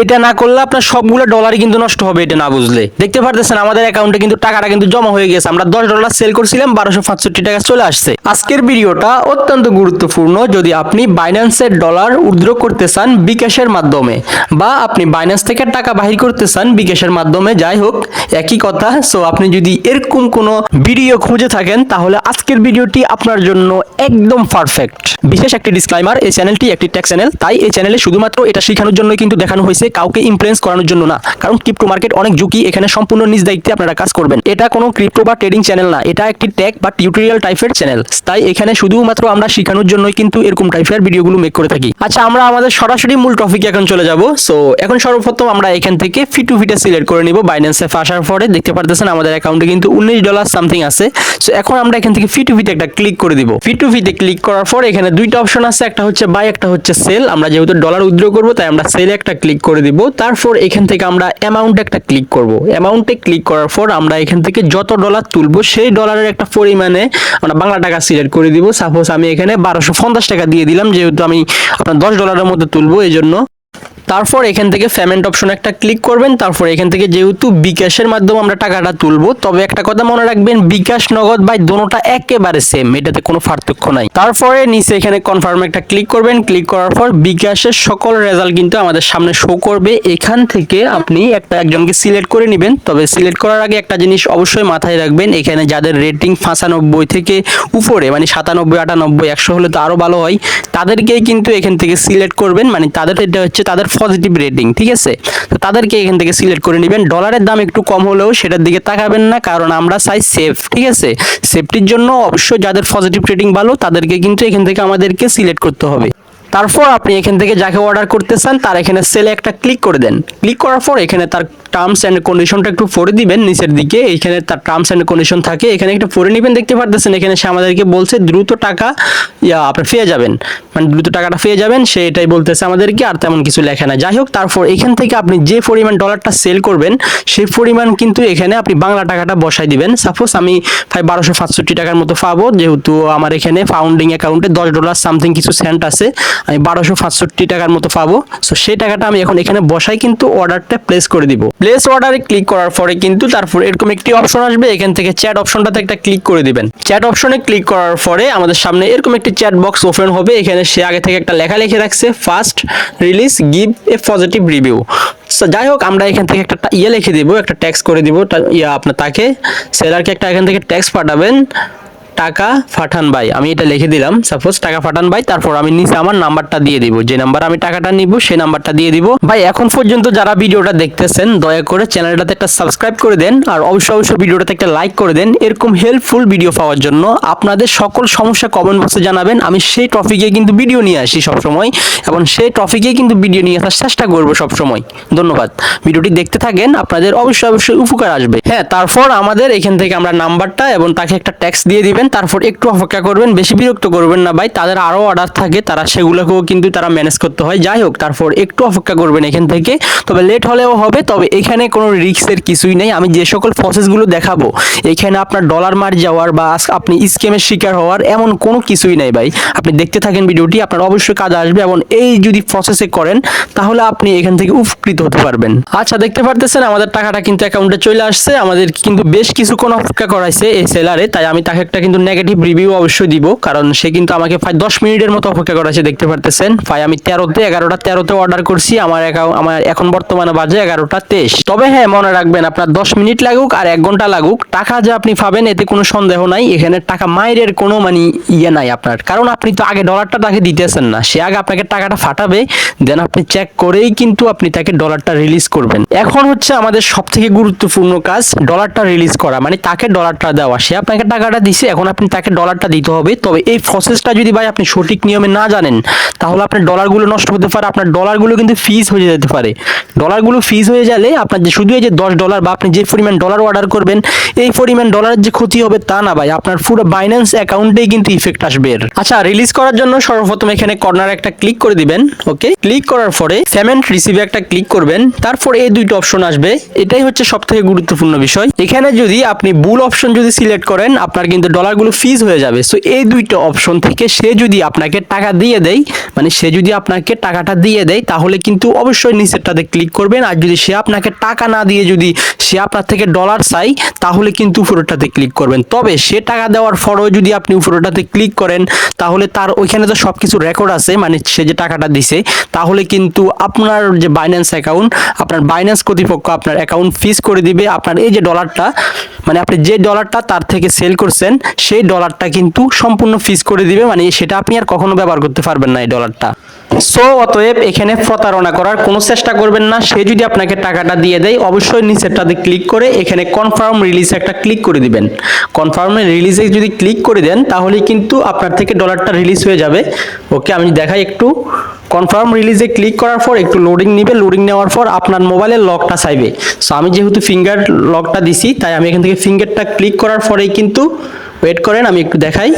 এটা না করলে আপনার সবগুলো ডলারই কিন্তু নষ্ট হবে এটা না বুঝলে। দেখতে পারতেছেন, আমাদের অ্যাকাউন্টে কিন্তু টাকাটা কিন্তু জমা হয়ে গেছে। আমরা দশ ডলার সেল করছিলাম, বারোশো পাঁচষট্টি টাকা চলে আসছে। আজকের ভিডিওটা অত্যন্ত গুরুত্বপূর্ণ। যদি আপনি বাইন্যান্সের ডলার উইথড্র করতে চান বিকাশের মাধ্যমে, বা আপনি বাইন্যান্স থেকে টাকা বাহির করতে চান বিকাশের মাধ্যমে, যাই হোক, একই কথা। সো আপনি যদি এরকম কোনো ভিডিও খুঁজে থাকেন, তাহলে আজকের ভিডিওটি আপনার জন্য একদম পারফেক্ট বিশেষ একটি ডিসক্লাইমার এই চ্যানেলটি একটি ট্যাক্স চ্যানেল তাই এই চ্যানেলে শুধুমাত্র এটা শেখানোর জন্য কিন্তু দেখানো হয়েছে। কাউকে ইনফ্লুয়েন্স করানোর জন্য না। কারণ ক্রিপ্টো মার্কেট অনেক ঝুঁকি, এখানে সম্পূর্ণ নিজ দায়িত্বে আপনারা কাজ করবেন। এটা কোনো ক্রিপ্টো বা ট্রেডিং চ্যানেল না, এটা একটি ট্যাগ বা টিউটোরিয়াল টাইপের চ্যানেল তাই এখানে শুধুমাত্র আমরা শেখানোর জন্যই কিন্তু এরকম টাইপের ভিডিওগুলো মেক করে থাকি। আচ্ছা আমরা আমাদের সরাসরি মূল টপিকে এখন চলে যাব। সো এখন সর্বপ্রথম আমরা এখান থেকে ফি টু ফিটা সিলেক্ট করে নিব। বাইন্যান্স অ্যাপ আসার পরে দেখতে পারতেছেন আমাদের অ্যাকাউন্টে কিন্তু উনিশ ডলার সামথিং আছে। সো এখন আমরা এখান থেকে ফি টু ফিতে একটা ক্লিক করে দিব। ফি টু ফিতে ক্লিক করার পর এখানে দুইটা অপশন আছে, একটা হচ্ছে বাই একটা হচ্ছে সেল আমরা যেহেতু ডলার উইথড্র করব, তাই আমরা সেলে একটা ক্লিক করে দিব। তারপর এখান থেকে আমরা অ্যামাউন্ট একটা ক্লিক করব। অ্যামাউন্টে ক্লিক করার পর আমরা এখান থেকে যত ডলার তুলবো, সেই ডলারের একটা পরিমাণে আমরা বাংলা টাকা সিলেক্ট করে দিব। সাপোজ আমি এখানে বারোশো টাকা দিয়ে দিলাম, যেহেতু আমি আপনার দশ ডলারের মধ্যে তুলবো এই জন্য তারপর এখান থেকে পেমেন্ট অপশন একটা ক্লিক করবেন, তারপর এখান থেকে যেহেতু বিকাশের মাধ্যমে আমরা টাকাটা তুলবো, তবে একটা কথা মনে রাখবেন, বিকাশ, নগদ বাই দোনোটা একেবারে সেম এটাতে কোনো পার্থক্য নাই। তারপরে নিচে এখানে কনফার্ম একটা ক্লিক করবেন, ক্লিক করার পর বিকাশের সকল রেজাল্ট কিন্তু আমাদের সামনে শো করবে। এখান থেকে আপনি একটা একজনকে সিলেক্ট করে নেবেন, তবে সিলেক্ট করার আগে একটা জিনিস অবশ্যই মাথায় রাখবেন, এখানে যাদের রেটিং পঁচানব্বই থেকে উপরে মানে সাতানব্বই, আটানব্বই, একশো হলে তো আরও ভালো হয়, তাদেরকেই কিন্তু এখান থেকে সিলেক্ট করবেন মানে তাদের এটা হচ্ছে তাদের পজিটিভ রেটিং ঠিক আছে? তো তাদেরকে এখান থেকে সিলেক্ট করে নেবেন। ডলারের দাম একটু কম হলেও সেটার দিকে তাকাবেন না, কারণ আমরা চাই সেফ ঠিক আছে? সেফটির জন্য অবশ্যই যাদের পজিটিভ রেটিং ভালো, তাদেরকে কিন্তু এখান থেকে আমাদেরকে সিলেক্ট করতে হবে। তারপর আপনি এখান থেকে যাকে অর্ডার করতে চান তার এখানে সেলে একটা ক্লিক করে দেন। ক্লিক করার পর এখানে তার টার্মস অ্যান্ড কন্ডিশনটা একটু পড়ে দিবেন, নিচের দিকে। এখানে তার টার্মস অ্যান্ড কন্ডিশন থাকে, এখানে একটু পড়ে নেবেন, দেখতে পারতেছেন। এখানে সে আমাদেরকে বলছে, দ্রুত টাকা, ইয়া, আপনি পেয়ে যাবেন। মানে দ্রুত টাকাটা পেয়ে যাবেন সে এটাই বলতেছে আমাদেরকে, আর তেমন কিছু লেখা না যাই হোক, তারপর এখান থেকে আপনি যে পরিমাণ ডলারটা সেল করবেন, সেই পরিমাণ কিন্তু এখানে আপনি বাংলা টাকাটা বসাই দিবেন। সাপোজ আমি প্রায় বারোশো সাতষট্টি টাকার মতো পাবো, যেহেতু আমার এখানে ফাউন্ডিং অ্যাকাউন্টে দশ ডলার সামথিং কিছু সেন্ট আছে। আমি বারোশো সাতষট্টি টাকার মতো পাবো। সো সেই টাকাটা আমি এখন এখানে বসাই কিন্তু অর্ডারটা প্লেস করে দিব। প্লেস অর্ডারে ক্লিক করার পরে কিন্তু তারপর এরকম একটি অপশন আসবে। এখান থেকে চ্যাট অপশনটাতে একটা ক্লিক করে দিবেন। চ্যাট অপশনে ক্লিক করার পরে আমাদের সামনে এরকম একটি চ্যাট বক্স ওপেন হবে। এখানে সে আগে থেকে একটা লেখা লিখে রাখছে first release give a positive review যাই হোক, আমরা এখান থেকে একটা ইয়ে লিখে দিব, একটা ট্যাক্স করে দিব। ইয়া আপনার তাকে সেলারকে একটা এখান থেকে ট্যাক্স পাঠাবেন। টাকা পাঠান ভাই, আমি এটা লিখে দিলাম। সাপোজ টাকা পাঠান ভাই, তারপর আমি নিচে আমার নাম্বারটা দিয়ে দিব। যে নাম্বার আমি টাকাটা নিব, সেই নাম্বারটা দিয়ে দিব। ভাই, এখন পর্যন্ত যারা ভিডিওটা দেখতেছেন, দয়া করে চ্যানেলটাতে একটা সাবস্ক্রাইব করে দেন, আর অবশ্যই অবশ্যই ভিডিওটাতে একটা লাইক করে দেন। এরকম হেল্পফুল ভিডিও পাওয়ার জন্য আপনাদের সকল সমস্যা কমেন্ট বক্সে জানাবেন। আমি সেই টপিকে কিন্তু ভিডিও নিয়ে আসি সবসময়, এবং সেই টপিকে কিন্তু ভিডিও নিয়ে আসার চেষ্টা করব সবসময়। ধন্যবাদ। ভিডিওটি দেখতে থাকেন, আপনাদের অবশ্যই অবশ্যই উপকার আসবে। হ্যাঁ তারপর আমাদের এখান থেকে আমরা নাম্বারটা এবং তাকে একটা ট্যাক্স দিয়ে দিবেন। তারপর একটু অপেক্ষা করবেন, বেশি বিরক্ত করবেন না ভাই। তাদের আরও অর্ডার থাকে, তারা সেগুলোকেও কিন্তু তারা ম্যানেজ করতে হয়। যাই হোক, তারপর একটু অপেক্ষা করবেন এখান থেকে। তবে লেট হলেও হবে, তবে এখানে কোনো রিস্কের কিছুই নেই। আমি যে সকল প্রসেসগুলো দেখাবো, এখানে আপনার ডলার মার যাওয়ার বা আপনি স্ক্যামের শিকার হওয়ার এমন কোনো কিছুই নেই ভাই। আপনি দেখতে থাকেন ভিডিওটি, আপনার অবশ্যই কাজ আসবে এবং এই যদি প্রসেসে করেন, তাহলে আপনি এখান থেকে উপকৃত হতে পারবেন। আচ্ছা দেখতে পারতেছেন, আমাদের টাকাটা কিন্তু অ্যাকাউন্টে চলে আসছে। আমাদের কিন্তু বেশ কিছুক্ষণ অপেক্ষা করাইছে এই সেলারে তাই আমি তাকে একটা কিন্তু নেগেটিভ রিভিউ অবশ্যই দিব, কারণ সে কিন্তু আমাকে প্রায় দশ মিনিটের মতো অপেক্ষা করাইছে দেখতে পারতেছেন। প্রায় আমি তেরোতে, এগারোটা তেরোতে অর্ডার করছি, আমার আমার এখন বর্তমানে বাজে এগারোটা তেইশ। তবে হ্যাঁ মনে রাখবেন, আপনার দশ মিনিট লাগুক আর এক ঘণ্টা লাগুক, টাকা যে আপনি পাবেন, এতে কোনো সন্দেহ নাই। এখানে টাকা মাইরের কোনো মানে ইয়ে নাই আপনার। কারণ আপনি তো আগে ডলারটা তাকে দিতেছেন না, সে আগে আপনাকে টাকাটা ফাটাবে দেন আপনি চেক করেই কিন্তু আপনি তাকে ডলারটা রিলিজ করবেন। এখন হচ্ছে আমাদের সব থেকে গুরুত্বপূর্ণ কাজ ডলারটা রিলিজ করা মানে তাকে ডলারটা দেওয়া। সে আপনাকে টাকাটা দিছে, এখন আপনি তাকে ডলারটা দিতে হবে, তবে এই প্রসেসটা যদি ভাই আপনি সঠিক নিয়মে না জানেন, তাহলে আপনার ডলারগুলো নষ্ট হতে পারে, আপনার ডলারগুলো কিন্তু ফিজ হয়ে যেতে পারে। ডলারগুলো ফিজ হয়ে গেলে আপনার যে শুধু এই যে দশ ডলার বা আপনি যে পরিমাণ ডলার অর্ডার করবেন, এই পরিমাণ ডলারের যে ক্ষতি হবে তা না ভাই, আপনার পুরো বাইন্যান্স অ্যাকাউন্টেই কিন্তু ইফেক্ট আসবে। আচ্ছা রিলিজ করার জন্য সর্বপ্রথম এখানে কর্নার একটা ক্লিক করে দিবেন ওকে ক্লিক করার পরে পেমেন্ট রিসিভে একটা ক্লিক করবেন, তারপর এই দুইটা অপশন আসবে। এটাই হচ্ছে সব থেকে গুরুত্বপূর্ণ বিষয়। এখানে যদি আপনি বুল অপশন যদি সিলেক্ট করেন, আপনার কিন্তু ডলার ডলারগুলো ফিজ হয়ে যাবে। সো এই দুইটা অপশন থেকে সে যদি আপনাকে টাকা দিয়ে দেয় মানে সে যদি আপনাকে টাকাটা দিয়ে দেয়, তাহলে কিন্তু অবশ্যই নিচেরটাতে ক্লিক করবেন। আর যদি সে আপনাকে টাকা না দিয়ে যদি সে আপনার থেকে ডলার চাই তাহলে কিন্তু উপরেরটাতে ক্লিক করবেন। তবে সে টাকা দেওয়ার পরেও যদি আপনি উপরেরটাতে ক্লিক করেন, তাহলে তার ওইখানে তো সব কিছু রেকর্ড আছে মানে সে যে টাকাটা দিছে, তাহলে কিন্তু আপনার যে বাইন্যান্স অ্যাকাউন্ট আপনার বাইন্যান্স কর্তৃপক্ষ আপনার অ্যাকাউন্ট ফিস করে দিবে। আপনার এই যে ডলারটা মানে আপনি যে ডলারটা তার থেকে সেল করছেন সেই ডলারটা কিন্তু সম্পূর্ণ ফিস করে দিবে। মানে সেটা আপনি আর কখনো ব্যবহার করতে পারবেন না এই ডলারটা সো অতএব এখানে প্রতারণা করার কোনো চেষ্টা করবেন না। সে যদি আপনাকে টাকাটা দিয়ে দেয়, অবশ্যই নিচেরটাতে ক্লিক করে এখানে কনফার্ম রিলিজ একটা ক্লিক করে দিবেন। কনফার্ম রিলিজে যদি ক্লিক করে দেন, তাহলে কিন্তু আপনার থেকে ডলারটা রিলিজ হয়ে যাবে। ওকে আমি দেখাই একটু। কনফার্ম রিলিজে ক্লিক করার পর একটু লোডিং নিবে। লোডিং নেওয়ার পর আপনার মোবাইলের লকটা চাইবে। সো আমি যেহেতু ফিঙ্গার লকটা দিছি, তাই আমি এখান থেকে ফিঙ্গারটা ক্লিক করার পরেই কিন্তু ওয়েট করেন, আমি একটু দেখাই।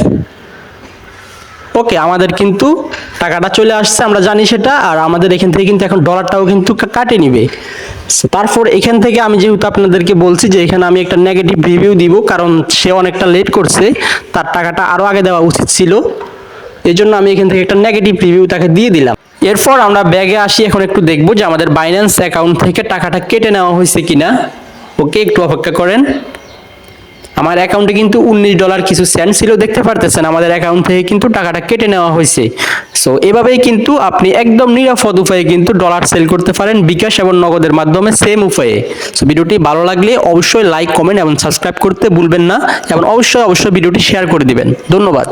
ওকে আমাদের কিন্তু টাকাটা চলে আসছে, আমরা জানি সেটা, আর আমাদের এখান থেকে কিন্তু এখন ডলারটাও কিন্তু কাটে নিবে। তারপর এখান থেকে আমি যেহেতু আপনাদেরকে বলছি যে এখানে আমি একটা নেগেটিভ রিভিউ দিব, কারণ সে অনেকটা লেট করছে, তার টাকাটা আরও আগে দেওয়া উচিত ছিল। এই জন্য আমি এখান থেকে একটা নেগেটিভ রিভিউ তাকে দিয়ে দিলাম। এরপর আমরা ব্যাগে আসি, এখন একটু দেখব যে আমাদের বাইন্যান্স অ্যাকাউন্ট থেকে টাকাটা কেটে নেওয়া হয়েছে কিনা। ওকে একটু অপেক্ষা করেন। আমার অ্যাকাউন্টে কিন্তু উনিশ ডলার কিছু সেন্ট ছিল, দেখতে পারতেছেন, আমাদের অ্যাকাউন্ট থেকে কিন্তু টাকাটা কেটে নেওয়া হয়েছে। সো এভাবেই কিন্তু আপনি একদম নিরাপদ উপায়ে কিন্তু ডলার সেল করতে পারেন বিকাশ এবং নগদের মাধ্যমে সেম উপায়ে। সো ভিডিওটি ভালো লাগলে অবশ্যই লাইক কমেন্ট এবং সাবস্ক্রাইব করতে ভুলবেন না এবং অবশ্যই অবশ্যই ভিডিওটি শেয়ার করে দিবেন। ধন্যবাদ।